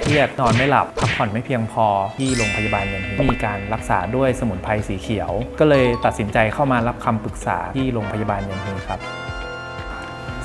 เครียดนอนไม่หลับพักผ่อนไม่เพียงพอที่โรงพยาบาลเงินมีการรักษาด้วยสมุนไพรสีเขียว ก็เลยตัดสินใจเข้ามารับคำปรึกษาที่โรงพยาบาลเงินหินครับ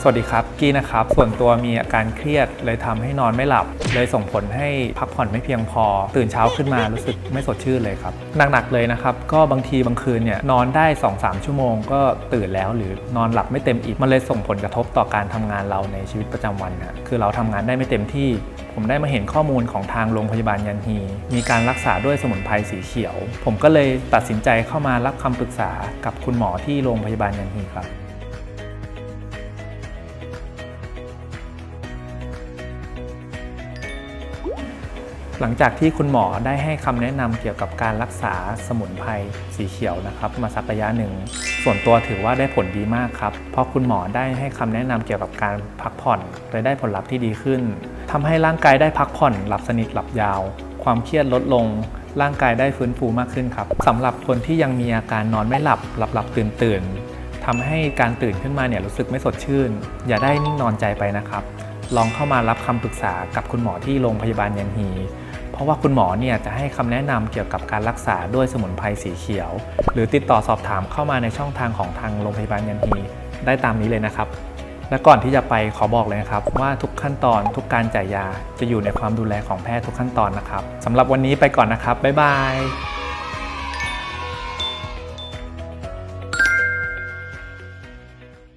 สวัสดีครับ กี้นะครับ ส่วนตัวมีอาการเครียดเลยทำให้นอนไม่หลับ เลยส่งผลให้พักผ่อนไม่เพียงพอ ตื่นเช้าขึ้นมารู้สึกไม่สดชื่นเลยครับ หนักๆเลยนะครับ ก็บางทีบางคืนเนี่ยนอนได้ 2-3 ชั่วโมง ก็ตื่นแล้วหรือนอนหลับไม่เต็มอิ่มมันเลยส่งผลกระทบต่อการทำงานเราในชีวิตประจำวันนะคือเราทำงานได้ไม่เต็มที่ ผมได้มาเห็นข้อมูลของทางโรงพยาบาลยันฮี มีการรักษาด้วยสมุนไพรสีเขียว ผมก็เลยตัดสินใจเข้ามารับคำปรึกษากับคุณหมอที่โรงพยาบาลยันฮีครับ หลังจากที่คุณหมอได้ให้คำแนะนำเกี่ยวกับการรักษาสมุนไพรสีเขียวนะครับ มาสักระยะหนึ่ง ส่วนตัวถือว่าได้ผลดีมากครับ เพราะคุณหมอได้ให้คำแนะนำเกี่ยวกับการพักผ่อนเลยได้ผลลัพธ์ที่ดีขึ้นทำให้ร่างกายได้พักผ่อนหลับสนิทหลับยาว ความเครียดลดลง ร่างกายได้ฟื้นฟูมากขึ้นครับสำหรับคนที่ยังมีอาการนอนไม่หลับหลับหลับตื่นตื่นทำให้การตื่นขึ้นมาเนี่ยรู้สึกไม่สดชื่น อย่าได้นิ่งนอนใจไปนะครับ ลองเข้ามารับคำปรึกษากับคุณหมอที่โรงพยาบาลยันฮี เพราะว่าคุณหมอเนี่ยจะให้คำแนะนำเกี่ยวกับการรักษาด้วยสมุนไพรสีเขียว หรือติดต่อสอบถามเข้ามาในช่องทางของทางโรงพยาบาลยันฮีได้ตามนี้เลยนะครับ และก่อนที่จะไปขอบอกเลยนะครับ ว่าทุกขั้นตอนทุกการจ่ายยาจะอยู่ในความดูแลของแพทย์ทุกขั้นตอนนะครับสำหรับวันนี้ไปก่อนนะครับบ๊ายบาย